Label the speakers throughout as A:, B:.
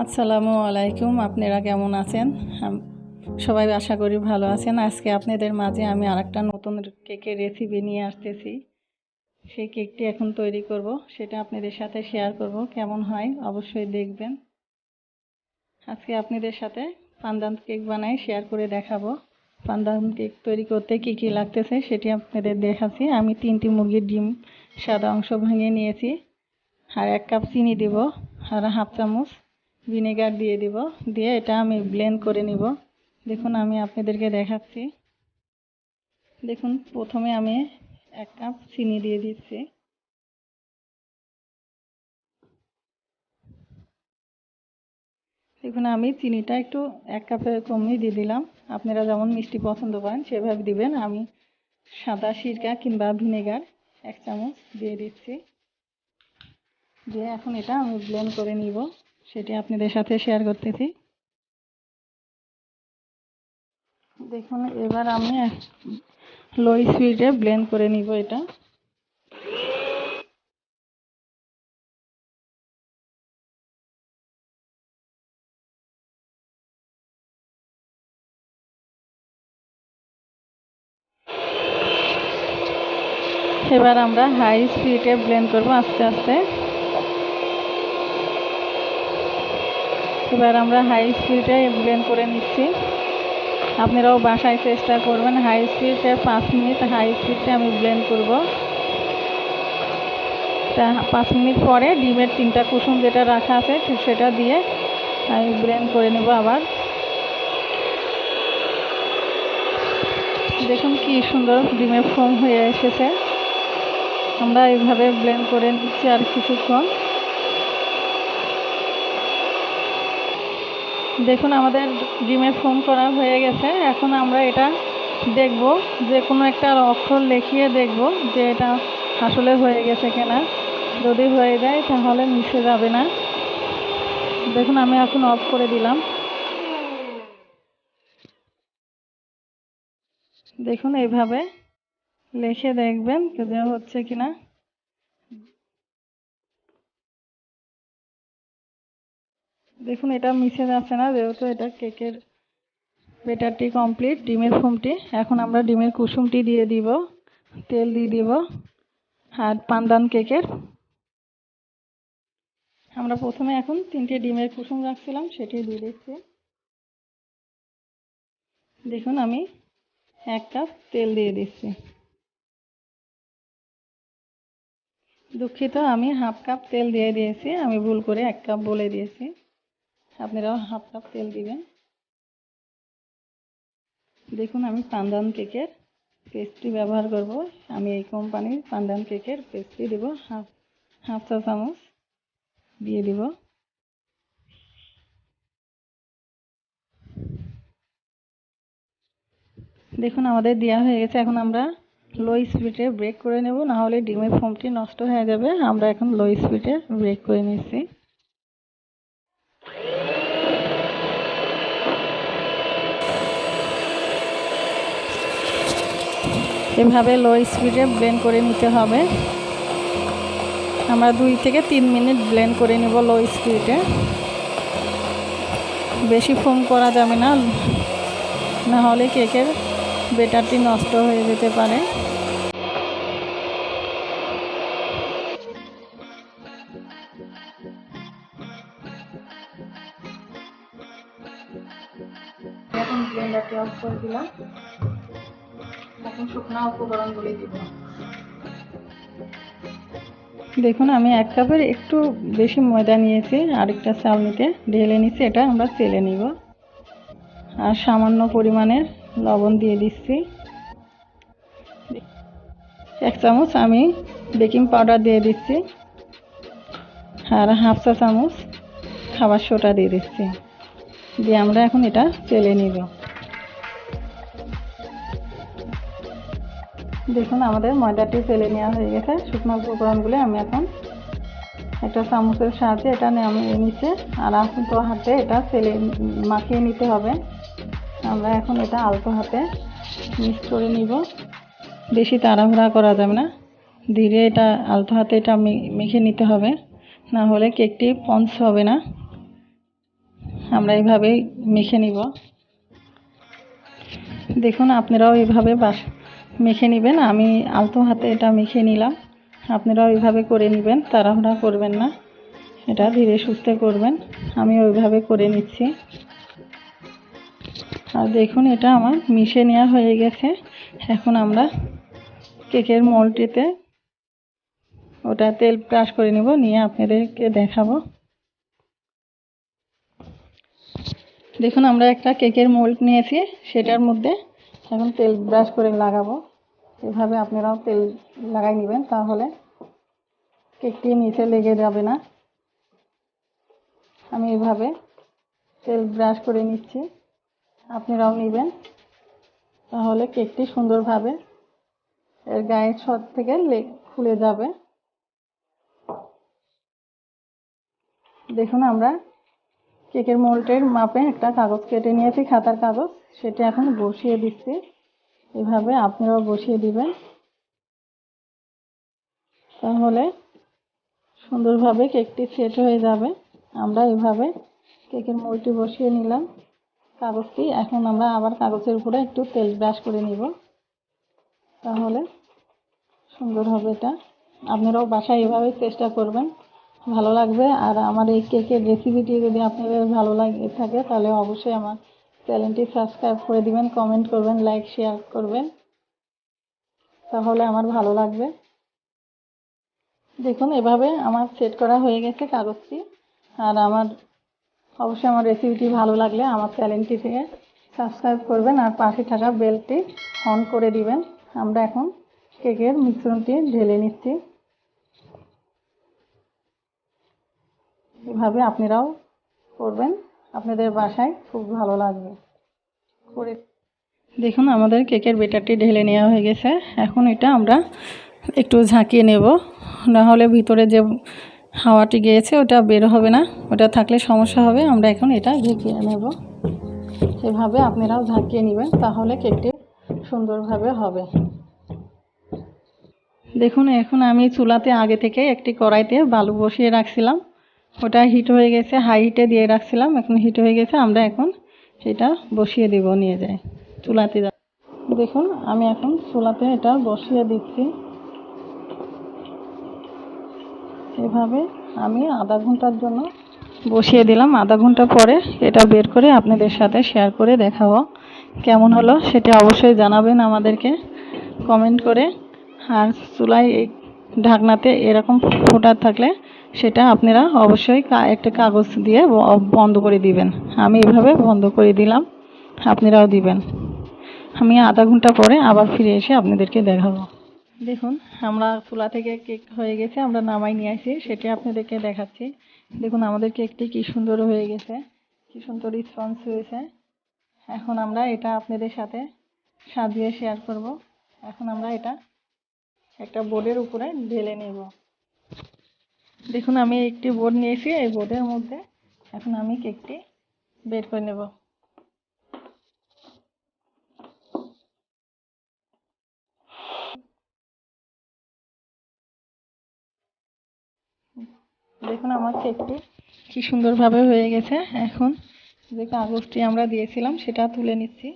A: আসসালামু আলাইকুম, আপনারা কেমন আছেন? সবাই আশা করি ভালো আছেন। আজকে আপনাদের মাঝে আমি আরেকটা নতুন কেকের রেসিপি নিয়ে আসতেছি। সেই কেকটি এখন তৈরি করব, সেটা আপনাদের সাথে শেয়ার করব, কেমন হয় অবশ্যই দেখবেন। আজকে আপনাদের সাথে পান্দান কেক বানাই শেয়ার করে দেখাবো। পান্দান কেক তৈরি করতে কি কি লাগতেছে সেটি আপনাদের দেখাচ্ছি। আমি তিনটি মুরগির ডিম সাদা অংশ ভেঙে নিয়েছি, আর এক কাপ চিনি দিব, আর হাফ চামচ ভিনেগার দিয়ে দিব। দিয়ে এটা আমি ব্লেন্ড করে নিব। দেখুন, আমি আপনাদেরকে দেখাচ্ছি। দেখুন, প্রথমে আমি এক কাপ চিনি দিয়ে দিচ্ছি। দেখুন, আমি চিনিটা একটু এক কাপের কমই দিয়ে দিলাম। আপনারা যেমন মিষ্টি পছন্দ করেন, সেভাবে দিবেন। আমি সাদা সিরকা কিংবা ভিনেগার এক চামচ দিয়ে দিচ্ছি। দিয়ে এখন এটা আমি ব্লেন্ড করে নিব। সেটি আপনাদের সাথে শেয়ার করতেছি। দেখুন, এবার আমি লো স্পিডে ব্লেন্ড করে নিব এটা। এবার আমরা হাই স্পিডে ব্লেন্ড করব আস্তে আস্তে। এবার আমরা হাই স্পিডে ব্লেন্ড করে নিচ্ছি। আপনারাও বাসায় চেষ্টা করবেন। হাই স্পিডে পাঁচ মিনিট হাই স্পিডে আমি ব্লেন্ড করব। তা পাঁচ মিনিট পরে ডিমের তিনটা কুসুম যেটা রাখা আছে সেটা দিয়ে আমি ব্লেন্ড করে নেব আবার। দেখুন কি সুন্দর ডিমের ফোম হয়ে এসেছে। আমরা এইভাবে ব্লেন্ড করে নিচ্ছি আর কিছুক্ষণ। দেখুন, আমাদের ডিমের ফোম করা হয়ে গেছে। এখন আমরা এটা দেখব, যে কোনো একটা অক্ষর লিখিয়ে দেখব, যে এটা আসলে হয়ে গেছে কিনা। যদি হয়ে যায়, তাহলে মিশে যাবে না। দেখুন, আমি এখন অফ করে দিলাম। দেখুন, এইভাবে লিখে দেখবেন যে হচ্ছে কিনা। দেখুন, এটা মিশে যাচ্ছে না, যেহেতু এটা কেকের বেটারটি কমপ্লিট ডিমের ফোমটি। এখন আমরা ডিমের কুসুমটি দিয়ে দিব, তেল দিয়ে দিব, আর পান্দান কেকের। আমরা প্রথমে এখন তিনটে ডিমের কুসুম রাখছিলাম, সেটি দিয়ে দিচ্ছি। দেখুন, আমি এক কাপ তেল দিয়ে দিচ্ছি। দুঃখিত, আমি হাফ কাপ তেল দিয়ে দিয়েছি, আমি ভুল করে এক কাপ বলে দিয়েছি। আপনারাও হাফ কাপ তেল দিবেন। দেখুন আমি পান্দান কেকের পেস্ট্রি ব্যবহার করব। আমি এই কোম্পানির পান্দান কেকের পেস্ট্রি দেব। হাফ হাফ চা চামচ দিয়ে দিব। দেখুন আমাদের দেওয়া হয়ে গেছে। এখন আমরা লো স্পিডে ব্রেক করে নেব। না হলে ডিমের ফোমটি নষ্ট হয়ে যাবে। আমরা এখন লো স্পিডে ব্রেক করে নিচ্ছি। এভাবে লো স্পিডে ব্লেন্ড করে নিতে হবে। আমরা দুই থেকে তিন মিনিট ব্লেন্ড করে নেব লো স্পিডে বেশি ফোম করা যাবে না। না হলে কেকের বেটারটি নষ্ট হয়ে যেতে পারে। এখন ব্লেন্ডারটি অফ করে দিলাম। দেখুন, আমি এক কাপের একটু বেশি ময়দা নিয়েছি, আরেকটা চাল নিতে। ঢেলে নিচ্ছি এটা আমরা চেলে নিব। আর সামান্য পরিমাণের লবণ দিয়ে দিচ্ছি। এক চামচ আমি বেকিং পাউডার দিয়ে দিচ্ছি। আর হাফ চা চামচ খাবার সোটা দিয়ে দিচ্ছি। দিয়ে আমরা এখন এটা চেলে নিব। দেখুন, আমাদের ময়দাটি ফেলে নেওয়া হয়ে গেছে। শুকনো উপকরণগুলি আমি এখন একটা চামচের সাহায্যে এটা নামিয়ে নিচ্ছে। আর আলতো হাতে এটা ফেলে মাখিয়ে নিতে হবে। আমরা এখন এটা আলতো হাতে মিক্স করে নিব। বেশি তাড়াহুড়া করা যাবে না। ধীরে এটা, আলতো হাতে এটা মেখে নিতে হবে। না হলে কেকটি পঞ্চ হবে না। আমরা এইভাবেই মেখে নিব। দেখুন, আপনারাও এইভাবে বাস মেখে নেবেন। আমি আলতো হাতে এটা মেখে নিলাম। আপনারাও ওইভাবে করে নেবেন, তাড়াহুড়া করবেন না। এটা ধীরে সুস্থে করবেন। আমি ওইভাবে করে নিচ্ছি। আর দেখুন, এটা আমার মিশে নেওয়া হয়ে গেছে। এখন আমরা কেকের মলটিতে ওটা তেল ব্রাশ করে নেব, নিয়ে আপনাদেরকে দেখাবো। দেখুন, আমরা একটা কেকের মোল্ড নিয়েছি, সেটার মধ্যে এখন তেল ব্রাশ করে লাগাবো। এভাবে আপনারাও তেল লাগাই নেবেন, তাহলে কেকটি নিচে লেগে যাবে না। আমি এভাবে তেল ব্রাশ করে নিচ্ছি, আপনারাও নেবেন। তাহলে কেকটি সুন্দরভাবে এর গায়ের সব থেকে খুলে যাবে। দেখুন আমরা কেকের মোল্টের মাপে একটা কাগজ কেটে নিয়েছি, খাতার কাগজ। সেটা এখন বসিয়ে দিচ্ছি। এভাবে আপনারাও বসিয়ে দিবেন। তাহলে সুন্দরভাবে কেকটি সেট হয়ে যাবে। আমরা এভাবে কেকের মোলটি বসিয়ে নিলাম। কাগজটি এখন আমরা আবার কাগজের উপরে একটু তেল ব্রাশ করে নিব। তাহলে সুন্দর হবে এটা। আপনারাও বাসায় এভাবে চেষ্টা করবেন। ভালো লাগবে। আর আমার এই কেকের রেসিপিটি যদি আপনাদের ভালো লাগে, থাকে তাহলে অবশ্যই আমার চ্যানেলটি সাবস্ক্রাইব করে দিবেন কমেন্ট করবেন লাইক শেয়ার করবেন। তাহলে আমার ভালো লাগবে। দেখুন, এভাবে আমার সেট করা হয়ে গেছে কাগজটি। আর আমার, অবশ্যই আমার রেসিপিটি ভালো লাগলে আমার চ্যানেলটি থেকে সাবস্ক্রাইব করবেন আর পাশে থাকা বেলটি অন করে দিবেন। আমরা এখন কেকের মিশ্রণটি ঢেলে নিচ্ছি। এভাবে আপনারাও করবেন। আপনাদের বাসায় খুব ভালো লাগবে। করে দেখুন, আমাদের কেকের বেটারটি ঢেলে নেওয়া হয়ে গেছে। এখন এটা আমরা একটু ঝাঁকিয়ে নেব। না হলে ভিতরে যে হাওয়াটি গিয়েছে, ওটা বের হবে না। ওটা থাকলে সমস্যা হবে। আমরা এখন এটা ঝাঁকিয়ে নেব। এভাবে আপনারাও ঝাঁকিয়ে নেবেন, তাহলে কেকটি সুন্দরভাবে হবে। দেখুন, এখন আমি চুলাতে আগে থেকে একটি কড়াইতে বালু বসিয়ে রাখছিলাম। ওটা হিট হয়ে গেছে হাই হিটে দিয়ে রাখছিলাম, এখন হিট হয়ে গেছে, আমরা এখন সেটা বসিয়ে দেব নিয়ে যাই চুলাতে দেখুন, আমি এখন চুলাতে এটা বসিয়ে দিচ্ছি। এভাবে আমি আধা ঘণ্টার জন্য বসিয়ে দিলাম। আধা ঘণ্টা পরে এটা বের করে আপনাদের সাথে শেয়ার করে দেখাবো। কেমন হলো সেটা অবশ্যই জানাবেন আমাদেরকে কমেন্ট করে। আর চুলায় এই ঢাকনাতে এরকম ফোটা থাকলে সেটা আপনারা অবশ্যই একটা কাগজ দিয়ে বন্ধ করে দিবেন। আমি এভাবে বন্ধ করে দিলাম, আপনারাও দিবেন। আমি আধা ঘণ্টা পরে আবার ফিরে এসে আপনাদেরকে দেখাবো। দেখুন, আমরা চুলা থেকে কেক হয়ে গেছে, আমরা নামাই নিয়ে আসি, সেটা আপনাদেরকে দেখাচ্ছি। দেখুন, আমাদের কেকটি কি সুন্দর হয়ে গেছে, কি সুন্দর রেসপন্স হয়েছে। এখন আমরা এটা আপনাদের সাথে সাজিয়ে শেয়ার করব। এখন আমরা এটা একটা বোর্ডের উপরে ঢেলে নেব। দেখুন, আমি একটি বোর্ড নিয়েছি, এই বোর্ডের মধ্যে এখন আমি কেকটি বের করে নেব। দেখুন, আমার কেকটি কি সুন্দরভাবে হয়ে গেছে। এখন যে কাগজটি আমরা দিয়েছিলাম, সেটা তুলে নিচ্ছি।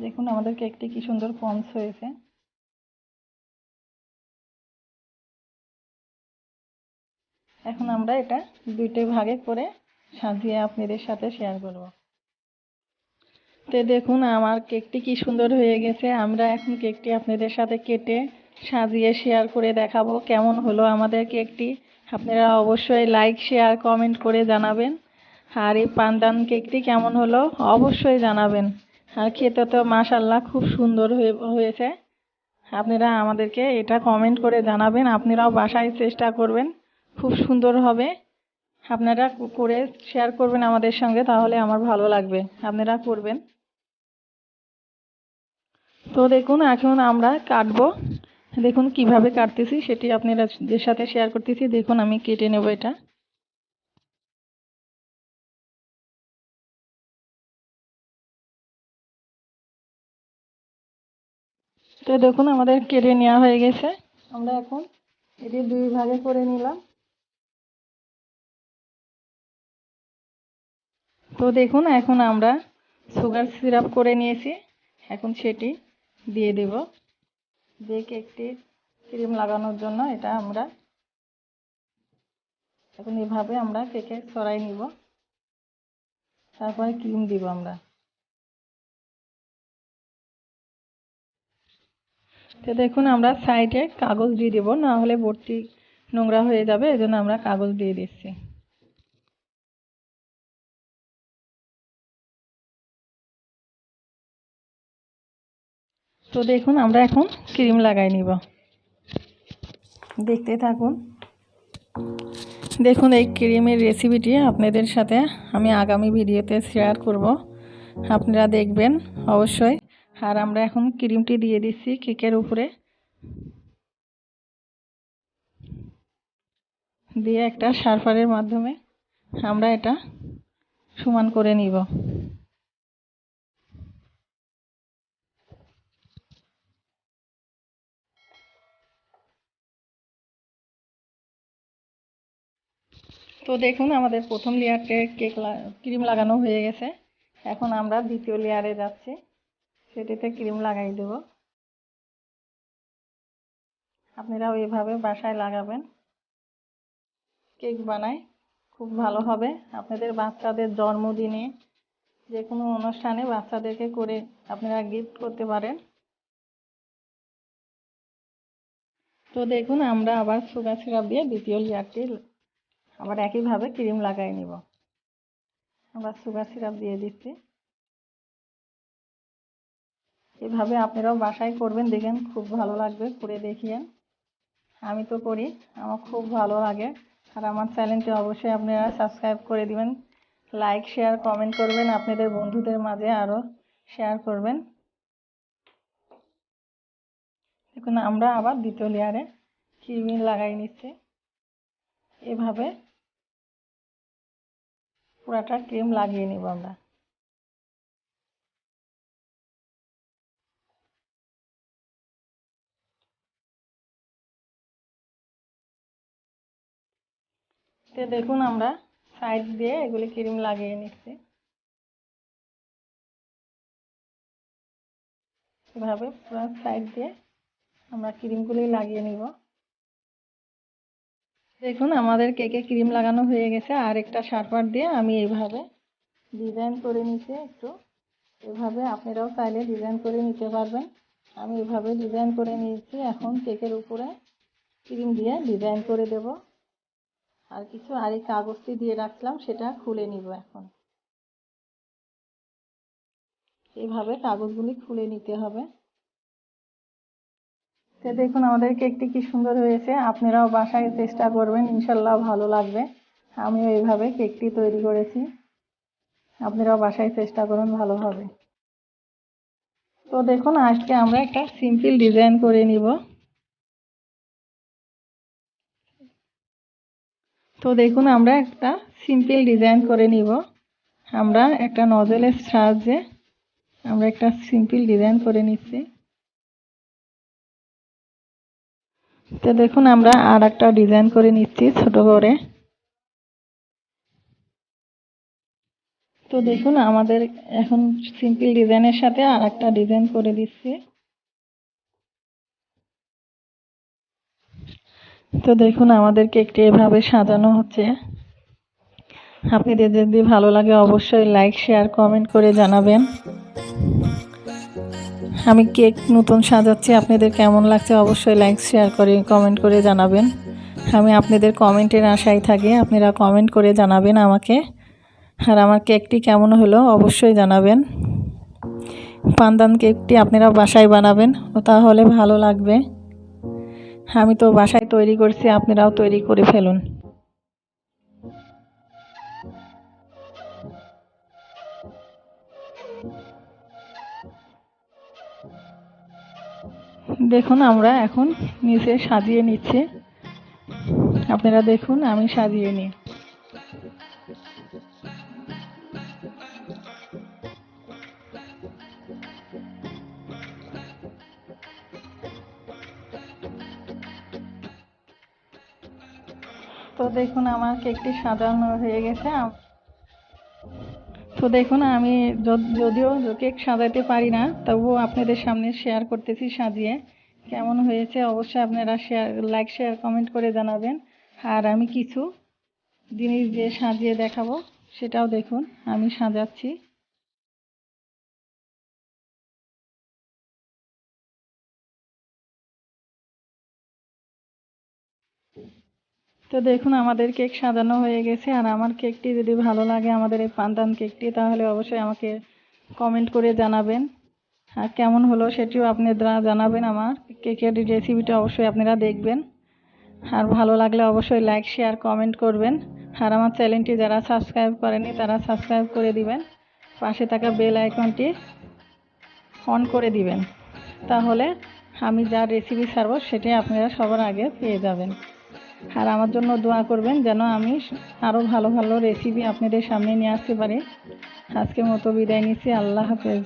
A: দেখুন আমাদের কেকটি কি সুন্দর পন্স হয়েছে। এখন আমরা এটা দুইটা ভাগে করে সাজিয়ে আপনাদের সাথে শেয়ার করব। তো দেখুন, আমার কেকটি কি সুন্দর হয়ে গেছে। আমরা এখন কেকটি আপনাদের সাথে কেটে সাজিয়ে শেয়ার করে দেখাবো কেমন হলো আমাদের কেকটি আপনারা অবশ্যই লাইক শেয়ার কমেন্ট করে জানাবেন। আর এই পান্দান কেকটি কেমন হলো অবশ্যই জানাবেন। আর খেতে তো মাশাল্লাহ খুব সুন্দর হয়ে, হয়েছে। আপনারা আমাদেরকে এটা কমেন্ট করে জানাবেন, আপনারাও বাসায় চেষ্টা করবেন। খুব সুন্দর হবে। আপনারা করে শেয়ার করবেন আমাদের সঙ্গে, তাহলে আমার ভালো লাগবে। আপনারা করবেন। তো দেখুন, এখন আমরা কাটবো। দেখুন কীভাবে কাটতেছি, সেটি আপনাদের সাথে শেয়ার করতেছি, দেখুন আমি কেটে নেব এটা। তো দেখুন, আমাদের কেটে নেওয়া হয়ে গেছে। আমরা এখন এটি দুই ভাগে করে নিলাম। তো দেখুন, এখন আমরা সুগার সিরাপ করে নিয়েছি। এখন সেটি দিয়ে দেব। দিয়ে কেকটি ক্রিম লাগানোর জন্য এটা আমরা এখন এভাবে আমরা কেকে সরাই নিব। তারপরে ক্রিম দিব আমরা। তো দেখুন, আমরা সাইডে কাগজ দিয়ে দেবো, না হলে ভর্তি নোংরা হয়ে যাবে এই জন্য আমরা কাগজ দিয়ে দিচ্ছি। তো দেখুন, আমরা এখন ক্রিম লাগাই নিব। দেখতে থাকুন। দেখুন, এই ক্রিমের রেসিপিটি আপনাদের সাথে আমি আগামী ভিডিওতে শেয়ার করব। আপনারা দেখবেন, অবশ্যই। আর আমরা এখন ক্রিমটি দিয়ে দিচ্ছি কেকের উপরে। দিয়ে একটা সার্ফারের মাধ্যমে আমরা এটা সমান করে নিব। তো দেখুন, আমাদের প্রথম লেয়ারকে কেক ক্রিম লাগানো হয়ে গেছে। এখন আমরা দ্বিতীয় লেয়ারে যাচ্ছি। সেটিতে ক্রিম লাগাই দেব। আপনারাও এভাবে বাসায় লাগাবেন। কেক বানায় খুব ভালো হবে। আপনাদের বাচ্চাদের জন্মদিনে যে কোনো অনুষ্ঠানে বাচ্চাদেরকে করে আপনারা গিফট করতে পারেন। তো দেখুন, আমরা আবার সুগার সিরাপ দিয়ে দ্বিতীয় লেয়ারটি আবার একইভাবে ক্রিম লাগাই নিব। আবার সুগার সিরাপ দিয়ে দিচ্ছি। এভাবে আপনারাও বাসায় করবেন, দেখেন খুব ভালো লাগবে, করে দেখিয়েন। আমি তো করি, আমার খুব ভালো লাগে। আর আমার চ্যানেলটি অবশ্যই আপনারা সাবস্ক্রাইব করে দিবেন, লাইক, শেয়ার, কমেন্ট করবেন, আপনাদের বন্ধুদের মাঝে আরও শেয়ার করবেন। দেখুন, আমরা আবার দ্বিতীয় লেয়ারে ক্রিমি লাগাই নিচ্ছি। এভাবে পুরাটা ক্রিম লাগিয়ে নিব আমরা। তো দেখুন আমরা সাইড দিয়ে এগুলি ক্রিম লাগিয়ে নিচ্ছি। এভাবে পুরো সাইড দিয়ে আমরা ক্রিমগুলি লাগিয়ে নিব। দেখুন আমাদের কেকে ক্রিম লাগানো হয়ে গেছে, আর একটা শার্পার দিয়ে আমি এইভাবে ডিজাইন করে নিচ্ছি একটু। এভাবে আপনারাও চাইলে ডিজাইন করে নিতে পারবেন। আমি এভাবে ডিজাইন করে নিয়েছি, এখন কেকের উপরে ক্রিম দিয়ে ডিজাইন করে দেব। আর কিছু আর এই কাগজটি দিয়ে রাখলাম, সেটা খুলে নিব এখন। এইভাবে কাগজগুলি খুলে নিতে হবে। তো দেখুন আমাদের কেকটি কি সুন্দর হয়েছে, আপনারাও বাসায় চেষ্টা করবেন, ইনশাল্লাহ ভালো লাগবে। আমিও এইভাবে কেকটি তৈরি করেছি, আপনারাও বাসায় চেষ্টা করুন, ভালো হবে। তো দেখুন, আজকে আমরা একটা সিম্পল ডিজাইন করে নিব। তো দেখুন, আমরা একটা সিম্পল ডিজাইন করে নিব। আমরা একটা নজলের সাহায্যে আমরা একটা সিম্পল ডিজাইন করে নিচ্ছি। তো দেখুন, আমরা আর একটা ডিজাইন করে নিচ্ছি ছোট করে। তো দেখুন, আমাদের এখন সিম্পল ডিজাইনের সাথে আর একটা ডিজাইন করে দিচ্ছি। তো দেখুন আমাদের কেকটি এভাবে সাজানো হচ্ছে। আপনাদের যদি ভালো লাগে, অবশ্যই লাইক শেয়ার কমেন্ট করে জানাবেন। আমি কেক নতুন সাজাচ্ছি, আপনাদের কেমন লাগছে অবশ্যই লাইক শেয়ার করে কমেন্ট করে জানাবেন। আমি আপনাদের কমেন্টের আশায় থাকি, আপনারা কমেন্ট করে জানাবেন আমাকে। আর আমার কেকটি কেমন হলো, অবশ্যই জানাবেন। পান্দান কেকটি আপনারা বাসায় বানাবেন, তাহলে ভালো লাগবে। আমি তো বাসায় তৈরি করছি, আপনারাও তৈরি করে ফেলুন। দেখুন, আমরা এখন নিচে সাজিয়ে নিচ্ছি। আপনারা দেখুন, আমি সাজিয়ে নিই। তো দেখুন, আমার কেকটি সাজানো হয়ে গেছে। তো দেখুন, আমি যদিও কেক সাজাতে পারি না, তবুও আপনাদের সামনে শেয়ার করতেছি সাজিয়ে। কেমন হয়েছে অবশ্যই আপনারা শেয়ার লাইক শেয়ার কমেন্ট করে জানাবেন। আর আমি কিছু জিনিস দিয়ে সাজিয়ে দেখাবো, সেটাও দেখুন, আমি সাজাচ্ছি। তো দেখুন, আমাদের কেক সাজানো হয়ে গেছে। আর আমার কেকটি যদি ভালো লাগে, আমাদের এই পান্তান কেকটি, তাহলে অবশ্যই আমাকে কমেন্ট করে জানাবেন। আর কেমন হলো সেটিও আপনারা জানাবেন আমার। কেকের রেসিপিটা অবশ্যই আপনারা দেখবেন। আর ভালো লাগলে অবশ্যই লাইক শেয়ার কমেন্ট করবেন। আর আমার চ্যানেলটি যারা সাবস্ক্রাইব করেনি তারা সাবস্ক্রাইব করে দিবেন। পাশে থাকা বেল আইকনটি অন করে দিবেন। তাহলে আমি যা রেসিপি ছাড়বো, সেটি আপনারা সবার আগে পেয়ে যাবেন। আর আমার জন্য দোয়া করবেন যেন আমি আরও ভালো ভালো রেসিপি আপনাদের সামনে নিয়ে আসতে পারি। আজকের মতো বিদায় নিচ্ছি। আল্লাহ হাফেজ।